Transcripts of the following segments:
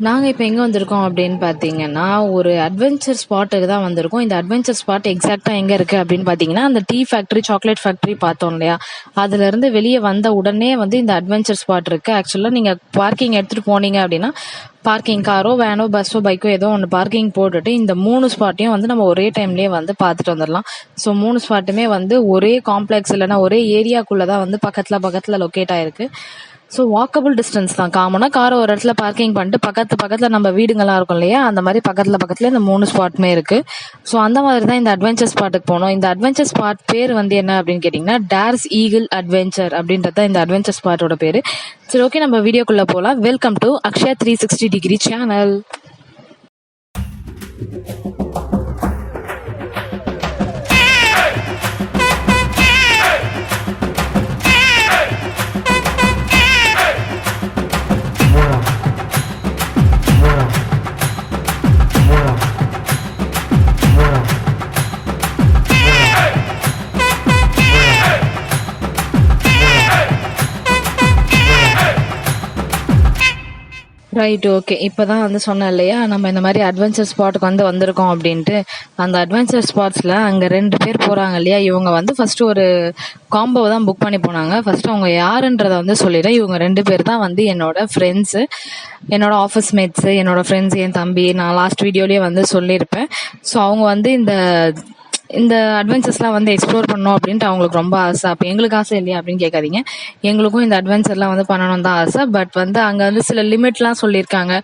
நாங்கள் இப்போ எங்கே வந்திருக்கோம் அப்படின்னு பார்த்தீங்கன்னா ஒரு அட்வென்ச்சர் ஸ்பாட்டுக்கு தான் வந்திருக்கோம். இந்த அட்வென்ச்சர் ஸ்பாட் எக்ஸாக்டாக எங்கே இருக்குது அப்படின்னு பார்த்தீங்கன்னா அந்த டீ ஃபேக்ட்ரி சாக்லேட் ஃபேக்ட்ரி பார்த்தோம் இல்லையா? அதுலேருந்து வெளியே வந்த உடனே வந்து இந்த அட்வென்ச்சர் ஸ்பாட் இருக்குது ஆக்சுவலாக நீங்கள் பார்க்கிங் எடுத்துகிட்டு போனீங்க அப்படின்னா பார்க்கிங் காரோ வேனோ பஸ்ஸோ பைக்கோ ஏதோ ஒன்று பார்க்கிங் போட்டுட்டு இந்த மூணு ஸ்பாட்டையும் வந்து நம்ம ஒரே டைம்லேயே வந்து பார்த்துட்டு வந்துடலாம் ஸோ மூணு ஸ்பாட்டுமே வந்து ஒரே காம்ப்ளெக்ஸ் இல்லைன்னா ஒரே ஏரியாக்குள்ளே தான் வந்து பக்கத்தில் பக்கத்தில் லொக்கேட் ஆயிருக்கு. ஸோ வாக்கபிள் டிஸ்டன்ஸ் தான். காமனாக காரை ஒரு இடத்துல பார்க்கிங் பண்ணிட்டு பக்கத்து பக்கத்தில் நம்ம வீடுங்கள்லாம் இருக்கும் இல்லையா? அந்த மாதிரி பக்கத்தில் பக்கத்தில் இந்த மூணு ஸ்பாட்டுமே இருக்கு. ஸோ அந்த மாதிரி தான் இந்த அட்வென்ச்சர் ஸ்பாட்டுக்கு போனோம். இந்த அட்வென்ச்சர் ஸ்பாட் பேர் வந்து என்ன அப்படின்னு கேட்டிங்கன்னா டேர்ஸ் ஈகிள் அட்வென்ச்சர் அப்படின்றது தான் இந்த அட்வென்ச்சர் ஸ்பாட்டோட பேர். சரி ஓகே நம்ம வீடியோக்குள்ளே போகலாம் welcome to Akshaya three sixty degree channel right okay இப்போதான் வந்து சொன்னேன் இல்லையா? நம்ம இந்த மாதிரி அட்வென்ச்சர் ஸ்பாட்டுக்கு வந்து வந்திருக்கோம் அப்படின்ட்டு. அந்த அட்வென்ச்சர் ஸ்பாட்ஸில் அங்கே ரெண்டு பேர் போகிறாங்க இல்லையா? இவங்க வந்து ஃபர்ஸ்ட் ஒரு காம்போவை தான் புக் பண்ணி போனாங்க. ஃபர்ஸ்ட் அவங்க யாருன்றதை வந்து சொல்லிடுறேன். இவங்க ரெண்டு பேர் தான் வந்து என்னோட ஃப்ரெண்ட்ஸு என்னோட ஆஃபீஸ் மேட்ஸு என்னோட ஃப்ரெண்ட்ஸ் என் தம்பி நான் லாஸ்ட் வீடியோலேயே வந்து சொல்லியிருப்பேன். ஸோ அவங்க வந்து இந்த இந்த அட்வென்ச்சர்ஸ்லாம் வந்து எக்ஸ்ப்ளோர் பண்ணணும் அப்படின்ட்டு அவங்களுக்கு ரொம்ப ஆசை. அப்போ எங்களுக்கு ஆசை இல்லையா அப்படின்னு கேட்காதீங்க. எங்களுக்கும் இந்த அட்வென்ச்சர்லாம் வந்து பண்ணணும் தான் ஆசை. பட் வந்து அங்கே வந்து சில லிமிட்லாம் சொல்லியிருக்காங்க.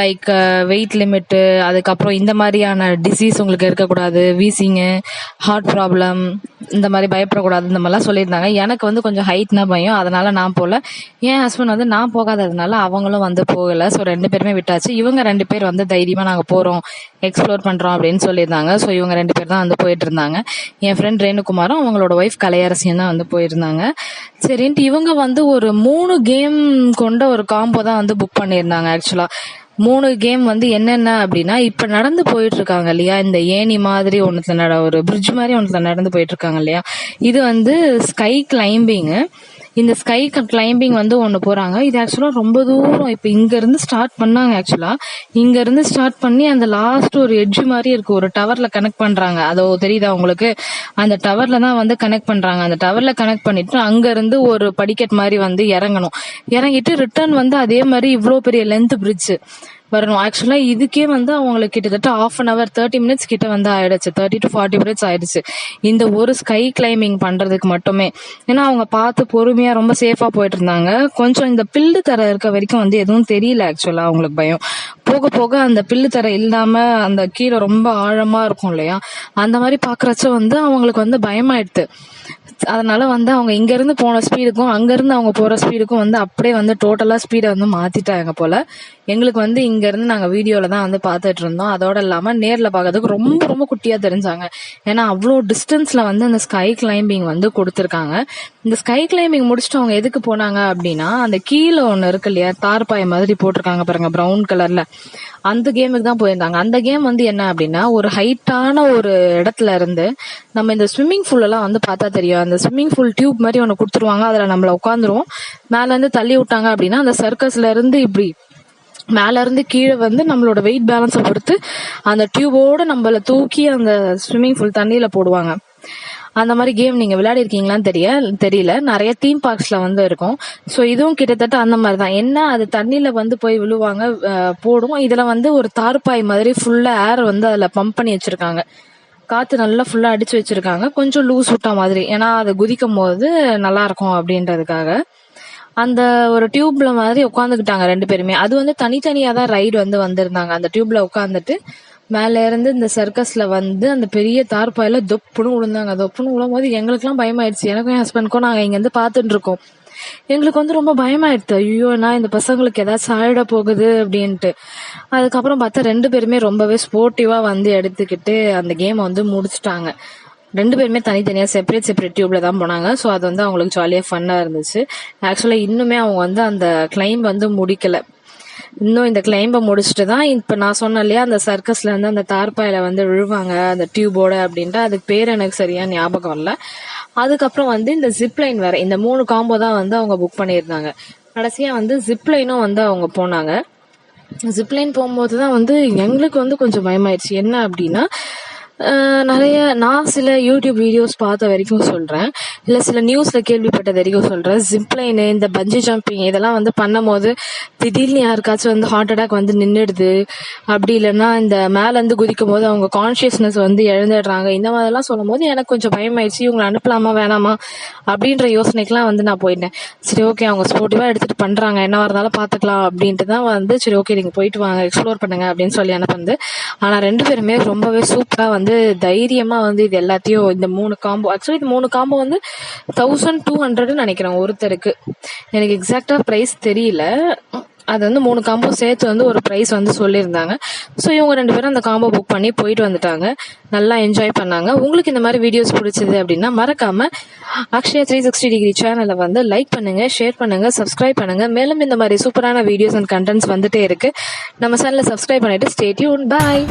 லைக் வெயிட் லிமிட்டு அதுக்கப்புறம் இந்த மாதிரியான டிசீஸ் உங்களுக்கு இருக்கக்கூடாது. வீசிங்கு ஹார்ட் ப்ராப்ளம் இந்த மாதிரி பயப்படக்கூடாது. இந்த மாதிரிலாம் சொல்லியிருந்தாங்க. எனக்கு வந்து கொஞ்சம் ஹைட்னா பயம். அதனால நான் போகல. என் ஹஸ்பண்ட் வந்து நான் போகாததுனால அவங்களும் வந்து போகலை. ஸோ ரெண்டு பேருமே விட்டாச்சு. இவங்க ரெண்டு பேர் வந்து தைரியமாக நாங்கள் போகிறோம் எக்ஸ்ப்ளோர் பண்ணுறோம் அப்படின்னு சொல்லியிருந்தாங்க. ஸோ இவங்க ரெண்டு பேர் தான் வந்து போயிட்டு இருந்தாங்க என் ஃப்ரெண்ட் ரேணுகுமாரும் அவங்களோட ஒய்ஃப் கலையரசியும் தான் வந்து போயிருந்தாங்க. சரின்ட்டு இவங்க வந்து ஒரு மூணு கேம் கொண்ட ஒரு காம்போ தான் வந்து புக் பண்ணியிருந்தாங்க ஆக்சுவலா மூணு கேம் வந்து என்னென்ன அப்படின்னா இப்ப நடந்து போயிட்டு இருக்காங்க இல்லையா? இந்த ஏணி மாதிரி ஒண்ணுத்துல நட ஒரு பிரிட்ஜ் மாதிரி ஒண்ணுத்துல நடந்து போயிட்டு இருக்காங்க இல்லையா? இது வந்து ஸ்கை கிளைம்பிங் இந்த ஸ்கை கிளைம்பிங் வந்து ஒன்று போறாங்க. இது ஆக்சுவலா ரொம்ப தூரம். இப்போ இங்க இருந்து ஸ்டார்ட் பண்ணாங்க ஆக்சுவலா இங்க இருந்து ஸ்டார்ட் பண்ணி அந்த லாஸ்ட் ஒரு எட்ஜ் மாதிரி இருக்கு. ஒரு டவர்ல கனெக்ட் பண்றாங்க. அதோ தெரியுதா உங்களுக்கு? அந்த டவர்ல தான் வந்து கனெக்ட் பண்றாங்க. அந்த டவர்ல கனெக்ட் பண்ணிட்டு அங்க இருந்து ஒரு படிக்கட் மாதிரி வந்து இறங்கணும். இறங்கிட்டு ரிட்டர்ன் வந்து அதே மாதிரி இவ்வளோ பெரிய லென்த் பிரிட்ஜ் வரணும். ஆக்சுவலா இதுக்கே வந்து அவங்களுக்கு கிட்டத்தட்ட half an hour thirty minutes கிட்ட வந்து ஆயிடுச்சு. தேர்ட்டி டு ஃபார்ட்டி மினிட்ஸ் ஆயிடுச்சு. இந்த ஒரு ஸ்கை கிளைம்பிங் பண்றதுக்கு மட்டுமே. ஏன்னா அவங்க பார்த்து பொறுமையா ரொம்ப சேஃபா போயிட்டு இருந்தாங்க. கொஞ்சம் இந்த பில்லு தர இருக்க வரைக்கும் வந்து எதுவும் தெரியல ஆக்சுவலா அவங்களுக்கு பயம். போக போக அந்த பில்லு தர இல்லாம அந்த கீழே ரொம்ப ஆழமா இருக்கும் இல்லையா? அந்த மாதிரி பாக்குறச்ச வந்து அவங்களுக்கு வந்து பயமாயிடுது அதனால வந்து அவங்க இங்க இருந்து போன ஸ்பீடுக்கும் அங்க இருந்து அவங்க போற ஸ்பீடுக்கும் வந்து அப்படியே வந்து டோட்டலா ஸ்பீடை வந்து மாத்திட்டாங்க போல. எங்களுக்கு வந்து இங்க இருந்து நாங்க வீடியோல தான் வந்து பாத்துட்டு இருந்தோம். அதோட இல்லாம நேர்ல பாக்கிறதுக்கு ரொம்ப ரொம்ப குட்டியா தெரிஞ்சாங்க. ஏன்னா அவ்வளோ டிஸ்டன்ஸ்ல வந்து அந்த ஸ்கை கிளைம்பிங் வந்து கொடுத்துருக்காங்க. இந்த ஸ்கை கிளைம்பிங் முடிச்சுட்டு அவங்க எதுக்கு போனாங்க அப்படின்னா அந்த கீழே ஒண்ணு இருக்கு இல்லையா தார்பாய் மாதிரி போட்டிருக்காங்க பாருங்க ப்ரௌன் கலர்ல அந்த கேமுக்கு தான் போயிருந்தாங்க. அந்த கேம் வந்து என்ன அப்படின்னா ஒரு ஹைட்டான ஒரு இடத்துல இருந்து நம்ம இந்த ஸ்விம்மிங் பூல் எல்லாம் வந்து பார்த்தா தெரியும். அந்த ஸ்விம்மிங் பூல் டியூப் மாதிரி ஒன்று கொடுத்துருவாங்க. அதுல நம்மள உட்காந்துருவோம் மேல இருந்து தள்ளி விட்டாங்க அப்படின்னா அந்த சர்க்கஸ்ல இருந்து இப்படி மேல இருந்து கீழே வந்து நம்மளோட வெயிட் பேலன்ஸை பொறுத்து அந்த டியூபோட நம்மள தூக்கி அந்த ஸ்விம்மிங் பூல் தண்ணியில போடுவாங்க. அந்த மாதிரி கேம் நீங்க விளையாடி இருக்கீங்களான்னு தெரிய தெரியல. நிறைய தீம் பார்க்ஸ்ல வந்து இருக்கும். ஸோ இதுவும் கிட்டத்தட்ட அந்த மாதிரி தான். என்ன அது தண்ணியில வந்து போய் விழுவாங்க போடும் இதுல வந்து ஒரு தார்பாய் மாதிரி ஃபுல்லா ஏர் வந்து அதுல பம்ப் பண்ணி வச்சிருக்காங்க. காத்து நல்லா ஃபுல்லா அடிச்சு வச்சிருக்காங்க. கொஞ்சம் லூஸ் விட்டா மாதிரி. ஏன்னா அது குதிக்கும் போது நல்லா இருக்கும் அப்படின்றதுக்காக. அந்த ஒரு டியூப்ல மாதிரி உட்காந்துக்கிட்டாங்க ரெண்டு பேருமே. அது வந்து தனித்தனியா தான் ரைடு வந்து வந்திருந்தாங்க. அந்த டியூப்ல உட்காந்துட்டு மேல இருந்து இந்த சர்க்கஸ்ல வந்து அந்த பெரிய தார்பாயில தொப்புன்னு விழுந்தாங்க தொப்புன்னு விழும்போது எங்களுக்குலாம் பயமாயிடுச்சு. எனக்கும் என் ஹஸ்பண்ட்க்கும் நாங்க இங்க இருந்து பாத்துட்டு இருக்கோம் எங்களுக்கு வந்து ரொம்ப பயமாயிடுது ஐயோ நான் இந்த பசங்களுக்கு ஏதாச்சும் ஆயிட போகுது அப்படின்ட்டு. அதுக்கப்புறம் பார்த்தா ரெண்டு பேருமே ரொம்பவே ஸ்போர்ட்டிவா வந்து எடுத்துக்கிட்டு அந்த கேமை வந்து முடிச்சிட்டாங்க. ரெண்டு பேருமே தனித்தனியா செப்பரேட் செப்பரேட் டியூப்ல தான் போனாங்க. ஸோ அது வந்து அவங்களுக்கு ஜாலியா ஃபன்னா இருந்துச்சு. ஆக்சுவலா இன்னுமே அவங்க வந்து அந்த கிளைம் வந்து முடிக்கல. இன்னும் இந்த கிளைம்ப முடிச்சுட்டு தான் இப்ப நான் சொன்னேன் இல்லையா அந்த சர்க்கஸ்ல இருந்து அந்த தார்பாயில வந்து விழுவாங்க அந்த டியூபோட அப்படின்ட்டு. அதுக்கு பேர் எனக்கு சரியா ஞாபகம் இல்ல அதுக்கப்புறம் வந்து இந்த ஜிப்லைன் வேற இந்த மூணு காம்போ தான் வந்து அவங்க புக் பண்ணியிருந்தாங்க. கடைசியா வந்து ஜிப்லைனும் வந்து அவங்க போனாங்க. ஜிப்லைன் போகும்போது தான் வந்து எங்களுக்கு வந்து கொஞ்சம் பயமாயிடுச்சு என்ன அப்படின்னா நிறைய நான் சில யூடியூப் வீடியோஸ் பார்த்த வரைக்கும் சொல்கிறேன் இல்லை சில நியூஸில் கேள்விப்பட்டது வரைக்கும் சொல்கிறேன் ஜிப்லைனு இந்த பஞ்சி ஜம்பிங் இதெல்லாம் வந்து பண்ணும்போது திடீர்னு யாருக்காச்சும் வந்து ஹார்ட் அட்டாக் வந்து நின்றுடுது அப்படி இல்லைன்னா இந்த மேலேருந்து குதிக்கும் போது அவங்க கான்ஷியஸ்னஸ் வந்து இழந்துடுறாங்க இந்த மாதிரிலாம் சொல்லும் போது எனக்கு கொஞ்சம் பயமாயிடுச்சு. இவங்களை அனுப்பலாமா வேணாமா? அப்படின்ற யோசனைக்கெலாம் வந்து நான் போயிட்டேன். சரி ஓகே அவங்க ஸ்போர்ட்டிவாக எடுத்துகிட்டு பண்ணுறாங்க என்ன இருந்தாலும் பார்த்துக்கலாம் அப்படின்ட்டு தான் வந்து சரி ஓகே நீங்கள் போயிட்டு வாங்க எக்ஸ்ப்ளோர் பண்ணுங்க அப்படின்னு சொல்லி அனுப்புனது. ஆனால் ரெண்டு பேருமே ரொம்பவே சூப்பராக வந்து வந்து தைரியமாக வந்து இது எல்லாத்தையும் இந்த மூணு காம்போ ஆக்சுவலி இந்த மூணு காம்போ வந்து தௌசண்ட் டூ ஹண்ட்ரட்னு நினைக்கிறேன் ஒருத்தருக்கு. எனக்கு எக்ஸாக்டாக ப்ரைஸ் தெரியல. அது வந்து மூணு காம்போ சேர்த்து வந்து ஒரு ப்ரைஸ் வந்து சொல்லியிருந்தாங்க. ஸோ இவங்க ரெண்டு பேரும் அந்த காம்போ புக் பண்ணி போயிட்டு வந்துட்டாங்க. நல்லா என்ஜாய் பண்ணாங்க. உங்களுக்கு இந்த மாதிரி வீடியோஸ் பிடிச்சது அப்படின்னா மறக்காம அக்ஷயா த்ரீ சிக்ஸ்டி டிகிரி சேனலை வந்து லைக் பண்ணுங்க ஷேர் பண்ணுங்க சப்ஸ்கிரைப் பண்ணுங்க. மேலும் இந்த மாதிரி சூப்பரான வீடியோஸ் அண்ட் கண்டென்ட்ஸ் வந்துட்டே இருக்கு. நம்ம சேனலை சப்ஸ்கிரைப் பண்ணிட்டு ஸ்டேட்யூன் பாய்